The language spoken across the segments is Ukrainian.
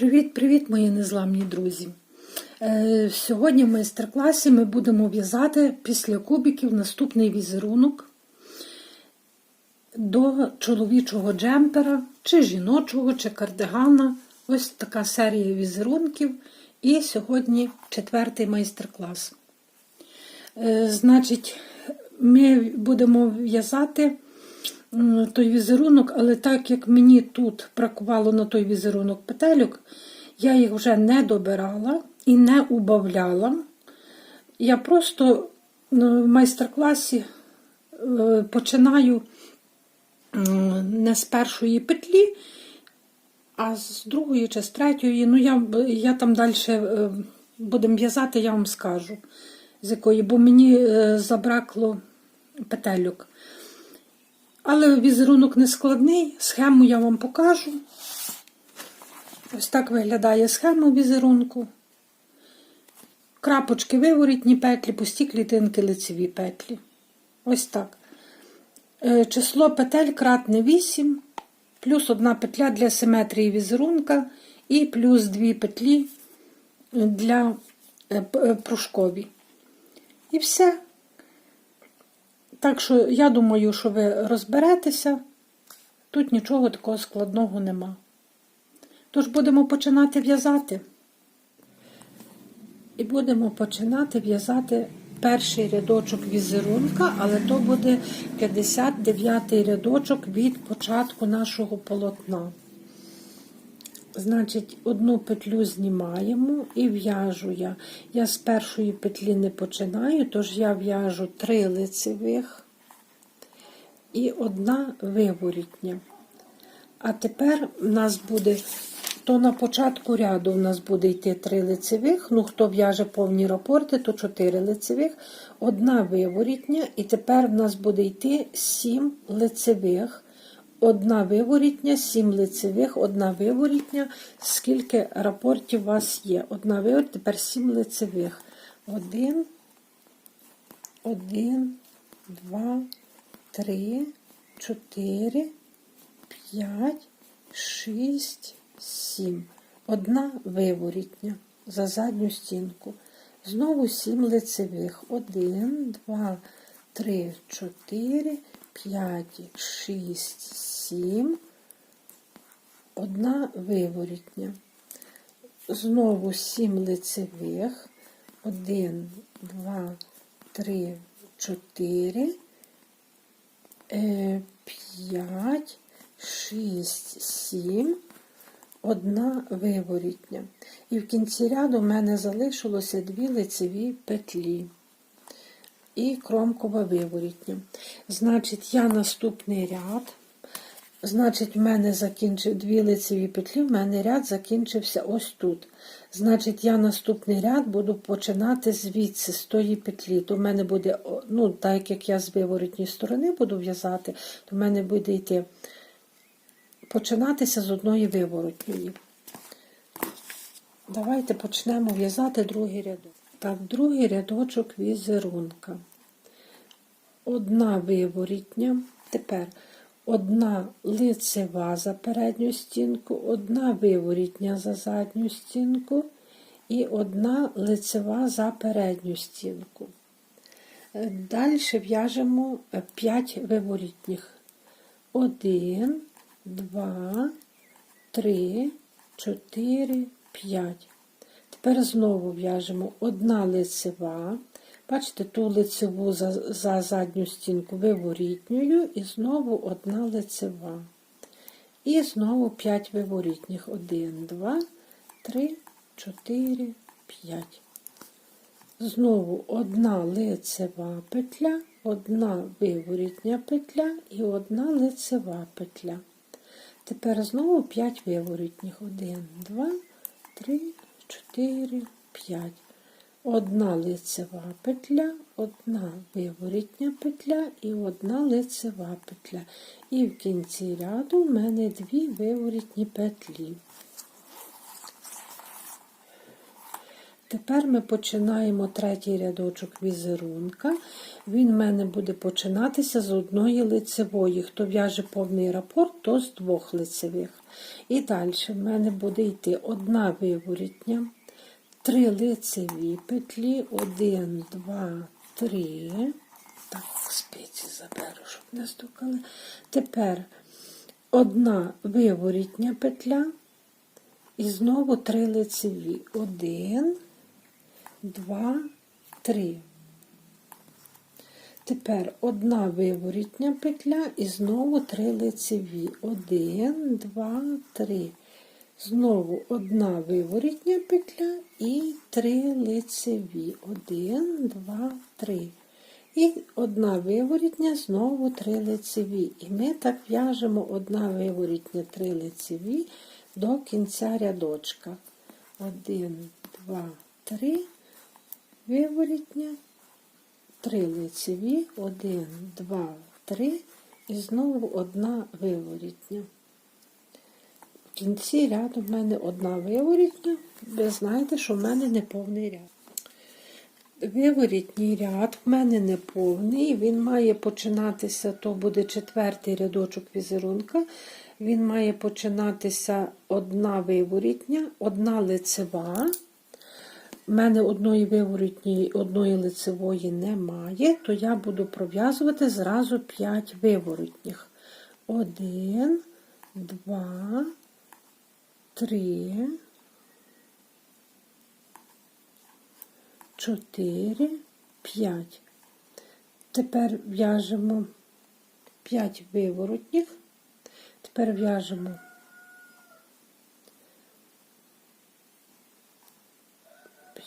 Привіт-привіт, мої незламні друзі! Е, Сьогодні в майстер-класі ми будемо в'язати після кубиків наступний візерунок до чоловічого джемпера, чи жіночого, чи кардигана. Ось така серія візерунків. І сьогодні четвертий майстер-клас. Е, Значить, ми будемо в'язати той візерунок, але так як мені тут бракувало на той візерунок петельок, я їх вже не добирала і не убавляла. Я просто ну, в майстер-класі е, починаю не з першої петлі, а з другої чи з третьої. Ну, я, я там далі будемо в'язати, я вам скажу, з якої, бо мені е, забракло петельок. Але візерунок не складний, схему я вам покажу. Ось так виглядає схема візерунку. Крапочки виворітні петлі, пусті клітинки лицеві петлі. Ось так. Е, Число петель кратне 8, плюс одна петля для симетрії візерунка і плюс дві петлі для е, е, пружкові. І все. Так що я думаю, що ви розберетеся. Тут нічого такого складного нема. Тож будемо починати в'язати. І будемо починати в'язати перший рядочок візерунка, але то буде 59-й рядочок від початку нашого полотна. Значить, одну петлю знімаємо і в'яжу я. Я з першої петлі не починаю, тож я в'яжу три лицевих і одна виворітня. А тепер в нас буде, то на початку ряду в нас буде йти три лицевих, ну хто в'яже повні рапорти, то чотири лицевих, одна виворітня, і тепер в нас буде йти сім лицевих. Одна виворітня, сім лицевих, одна виворітня. Скільки рапортів у вас є? Одна виворітня, тепер сім лицевих. Один, один, два, три, чотири, п'ять, шість, сім. Одна виворітня за задню стінку. Знову сім лицевих. Один, два, три, чотири, п'ять, шість, сім. Одна виворітня. Знову сім лицевих. Один, два, три, чотири. Е, п'ять, шість, сім, одна виворітня. І в кінці ряду в мене залишилося дві лицеві петлі і кромкова виворітня. Значить, я наступний ряд. Значить, в мене закінчив дві лицеві петлі, в мене ряд закінчився ось тут. Значить, я наступний ряд буду починати звідси, з тої петлі. То в мене буде, ну, так як я з виворотньої сторони буду в'язати, то в мене буде йти починатися з одної виворотньої. Давайте почнемо в'язати другий рядок. Так, другий рядочок візерунка. Одна виворітня. Тепер одна лицева за передню стінку, одна виворітня за задню стінку і одна лицева за передню стінку. Далі в'яжемо 5 виворітніх. 1, 2, 3, 4, 5. Тепер знову в'яжемо одна лицева. Бачите, ту лицеву за, за задню стінку виворітньою і знову одна лицева. І знову 5 виворітніх. 1, 2, 3, 4, 5. Знову одна лицева петля, одна виворітня петля і одна лицева петля. Тепер знову 5 виворітніх. 1, 2, 3, 4, 5. Одна лицева петля, одна виворітня петля і одна лицева петля. І в кінці ряду в мене дві виворітні петлі. Тепер ми починаємо третій рядочок візерунка. Він в мене буде починатися з одної лицевої. Хто в'яже повний рапорт, то з двох лицевих. І далі в мене буде йти одна виворітня, три лицеві петлі, один, два, три. Так, спиці заберу, щоб не стукали. Тепер одна виворітня петля і знову три лицеві. Один, два, три. Тепер одна виворітня петля і знову три лицеві. Один, два, три. Знову одна виворітня петля і три лицеві. Один, два, три. І одна виворітня, знову три лицеві. І ми так в'яжемо одна виворітня, три лицеві до кінця рядочка. Один, два, три. Виворітня, три лицеві, один, два, три. І знову одна виворітня. Кінці ряду в мене одна виворітня. Ви знаєте, що в мене не повний ряд. Виворітній ряд в мене не повний, він має починатися, то буде четвертий рядочок візерунка. Він має починатися одна виворітня, одна лицева. У мене одної виворітньої, одної лицевої немає, то я буду пров'язувати зразу 5 виворотніх. Один, два, три. 4, 5. Тепер в'яжемо 5 виворотніх. Тепер в'яжемо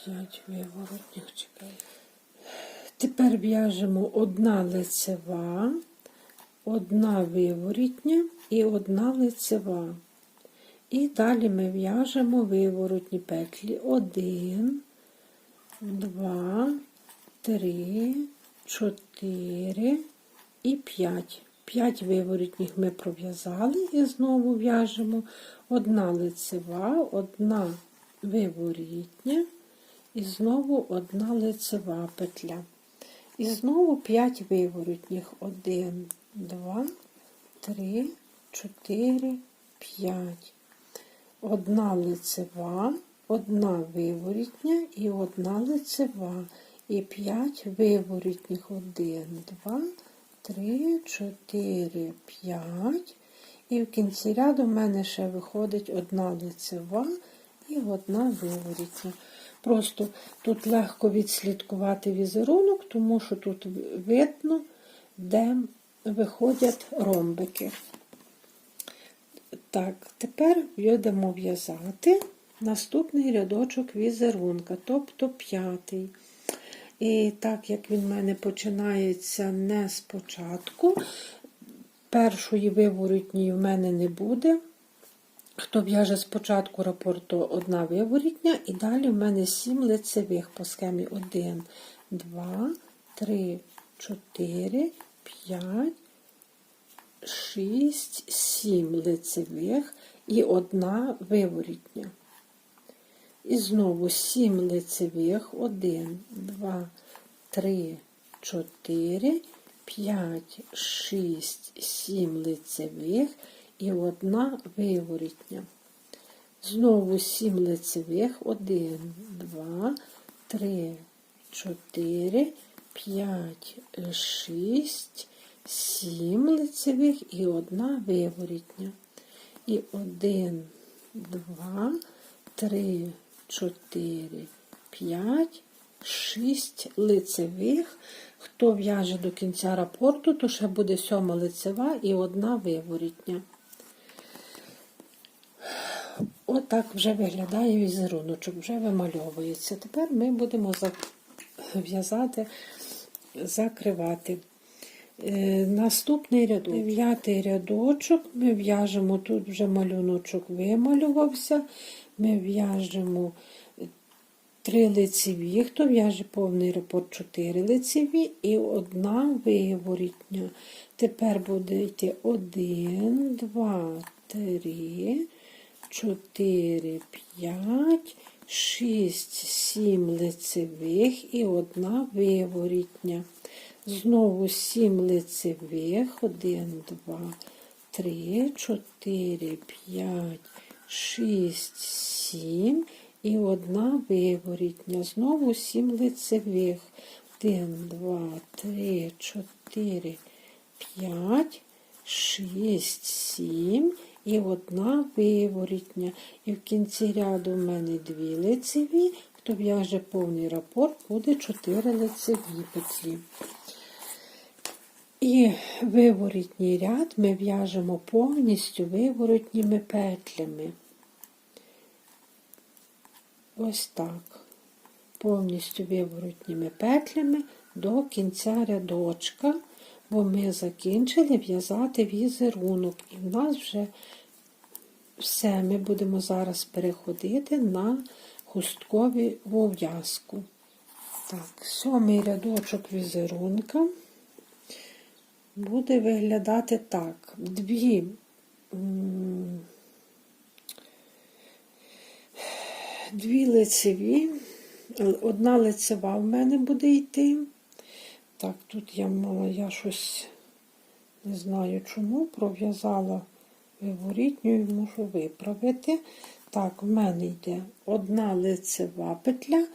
п'ять виворотніх, чекай. Тепер в'яжемо одна лицева, одна виворітня і одна лицева. І далі ми в'яжемо виворотні петлі. Один, два, три, чотири і п'ять. П'ять виворітніх ми пров'язали і знову в'яжемо одна лицева, одна виворітня і знову одна лицева петля. І знову п'ять виворітніх. Один, два, три, чотири, п'ять. Одна лицева, одна виворітня і одна лицева. І п'ять виворітніх. Один, два, три, чотири, п'ять. І в кінці ряду в мене ще виходить одна лицева і одна виворітня. Просто тут легко відслідкувати візерунок, тому що тут видно, де виходять ромбики. Так, тепер будемо в'язати наступний рядочок візерунка, тобто п'ятий. І так як він в мене починається не спочатку, першої виворотньої в мене не буде. Хто в'яже спочатку рапорту одна виворітня, і далі в мене 7 лицевих по схемі 1, 2, 3, 4, 5, 6, 7 лицевих і одна виворітня. І знову 7 лицевих, 1, 2, 3, 4, 5, 6, 7 лицевих і одна виворітня. Знову 7 лицевих, 1, 2, 3, 4, 5, 6, 7 лицевих і одна виворітня. І 1, 2, 3, 4, 5, 6 лицевих. Хто в'яже до кінця рапорту, то ще буде сьома лицева і одна виворітня. Отак вже виглядає візеруночок, вже вимальовується. Тепер ми будемо в'язати, закривати. Е, наступний рядок. Дев'ятий рядочок ми в'яжемо, тут вже малюночок вималювався, ми в'яжемо три лицеві, хто в'яже повний рапорт 4 лицеві і одна виворітня. Тепер буде йти 1, 2, 3, 4, 5, 6, 7 лицевих і одна виворітня. Знову 7 лицевих, 1, 2, три, чотири, п'ять, шість, сім і одна виворітня. Знову сім лицевих. Один, два, три, чотири, п'ять, шість, сім і одна виворітня. І в кінці ряду в мене дві лицеві. Хто в'яже повний рапорт, буде чотири лицеві петлі. І виворітній ряд ми в'яжемо повністю виворотніми петлями. Ось так. Повністю виворотніми петлями до кінця рядочка, бо ми закінчили в'язати візерунок. І в нас вже все. Ми будемо зараз переходити на хусткові вов'язку. Так, сьомий рядочок візерунка буде виглядати так. Дві дві лицеві, одна лицева в мене буде йти. Так, тут я мала, я щось не знаю чому, пров'язала виворітню і можу виправити. Так, в мене йде одна лицева петля,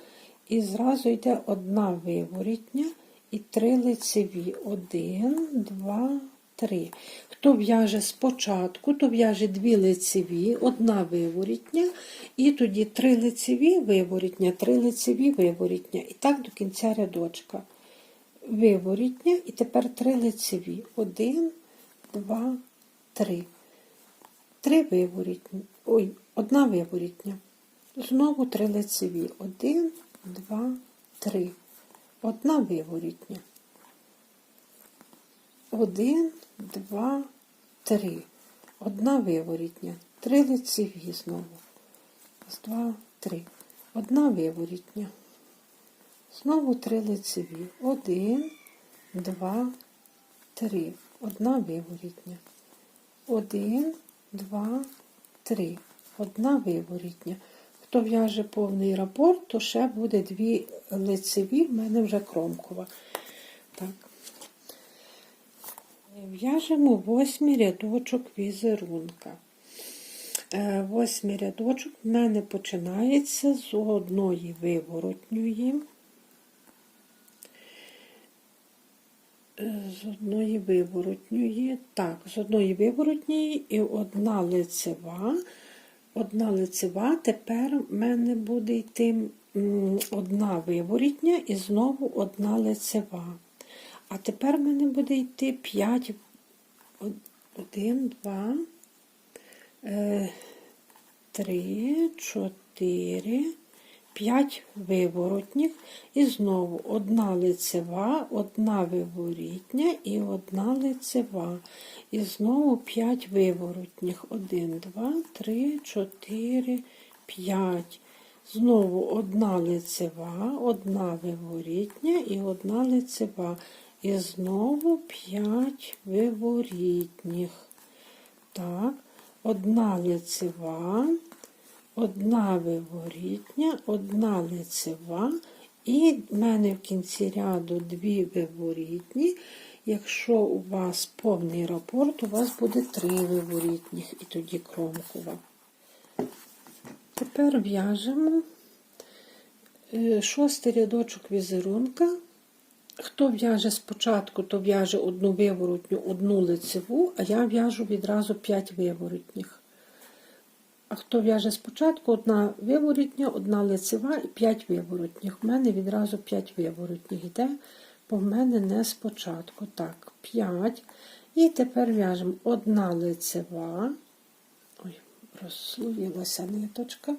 і зразу йде одна виворітня і три лицеві. Один, два, три. Хто в'яже спочатку, то в'яже дві лицеві, одна виворітня, і тоді три лицеві виворітня, три лицеві виворітня. І так до кінця рядочка. Виворітня, і тепер три лицеві. Один, два, три. Три виворітні. Ой, одна виворітня. Знову три лицеві. Один, два, три. Одна виворітня. Один, два, три. Одна виворітня. Три лицеві знову. Раз, два, три. Одна виворітня. Знову три лицеві. Один, два, три. Одна виворітня. Один, два, три. Одна виворітня. Хто в'яже повний рапорт, то ще буде дві лицеві, в мене вже кромкова. Так. В'яжемо восьмий рядочок візерунка. Е, Восьмий рядочок в мене починається з одної виворотньої. З одної виворотньої, так, з одної виворотньої і одна лицева. Одна лицева, тепер в мене буде йти одна виворітня і знову одна лицева. А тепер в мене буде йти 5, 1, 2, 3, 4, 5 виворотніх. І знову одна лицева, одна виворітня і одна лицева. І знову 5 виворотніх. 1, 2, 3, 4, 5. Знову одна лицева, одна виворітня і одна лицева. І знову 5 виворітніх. Так, одна лицева, одна виворітня, одна лицева. І в мене в кінці ряду дві виворітні. Якщо у вас повний рапорт, у вас буде три виворітніх і тоді кромкова. Тепер в'яжемо е, шостий рядочок візерунка. Хто в'яже спочатку, то в'яже одну виворотню, одну лицеву, а я в'яжу відразу 5 виворотніх. Хто в'яже спочатку, одна виворотня, одна лицева і 5 виворотніх. У мене відразу 5 виворотніх йде, бо в мене не спочатку. Так, 5. І тепер в'яжемо одна лицева. Ой, розслоїлася ниточка.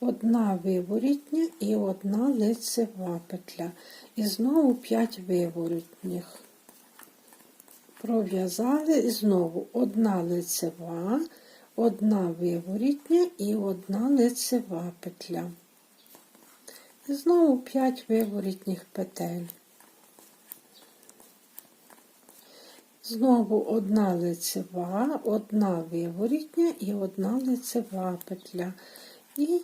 Одна виворітня і одна лицева петля. І знову 5 виворотніх. Пров'язали і знову одна лицева, одна виворітня і одна лицева петля. І знову 5 виворітніх петель. Знову одна лицева, одна виворітня і одна лицева петля. І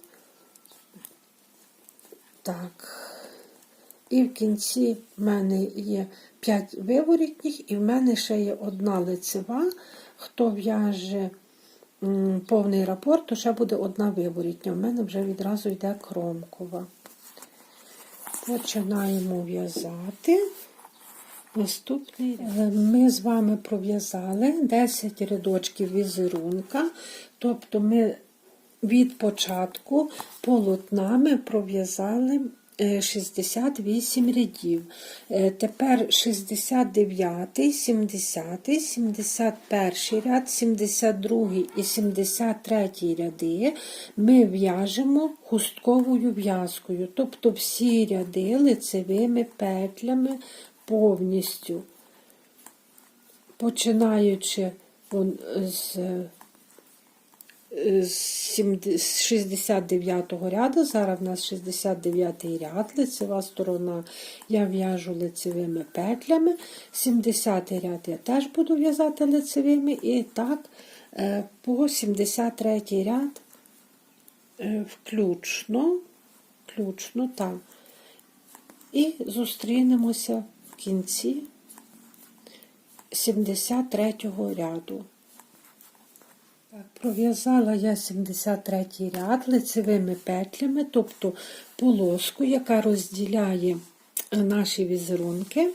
так. І в кінці в мене є 5 виворітніх, і в мене ще є одна лицева, хто в'яже повний рапорт, то ще буде одна виворітня. У мене вже відразу йде кромкова. Починаємо в'язати. Наступний е, ми з вами пров'язали 10 рядочків візерунка, тобто ми від початку полотнами пров'язали 68 рядів. Е, Тепер 69, 70, 71 ряд, 72 і 73 ряди ми в'яжемо хустковою в'язкою, тобто всі ряди лицевими петлями повністю, починаючи з з сімд- з 69 ряду, зараз в нас 69 ряд, лицева сторона, я в'яжу лицевими петлями, 70 ряд я теж буду в'язати лицевими, і так е, по 73 ряд е, включно, включно так. І зустрінемося в кінці 73 ряду. Так, пров'язала я 73 ряд лицевими петлями, тобто полоску, яка розділяє е, наші візерунки.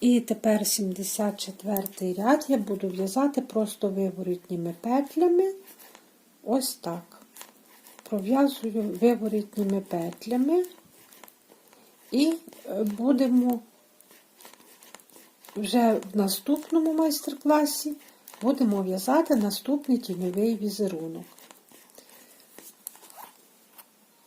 І тепер 74 ряд я буду в'язати просто виворітніми петлями. Ось так. Пров'язую виворітніми петлями. І е, будемо вже в наступному майстер-класі будемо в'язати наступний тіньовий візерунок.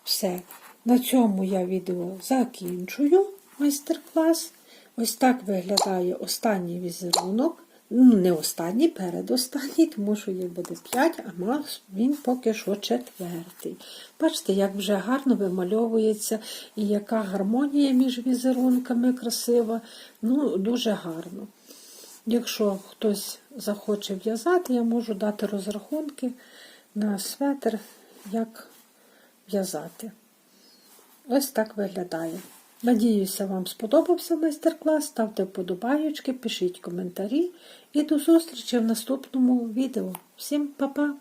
Все. На цьому я відео закінчую майстер-клас. Ось так виглядає останній візерунок. Ну, не останній, передостанній, тому що їх буде 5, а мав він поки що четвертий. Бачите, як вже гарно вимальовується і яка гармонія між візерунками красива. Ну, дуже гарно. Якщо хтось захоче в'язати, я можу дати розрахунки на светр, як в'язати. Ось так виглядає. Надіюся, вам сподобався майстер-клас. Ставте вподобайочки, пишіть коментарі і до зустрічі в наступному відео. Всім па-па!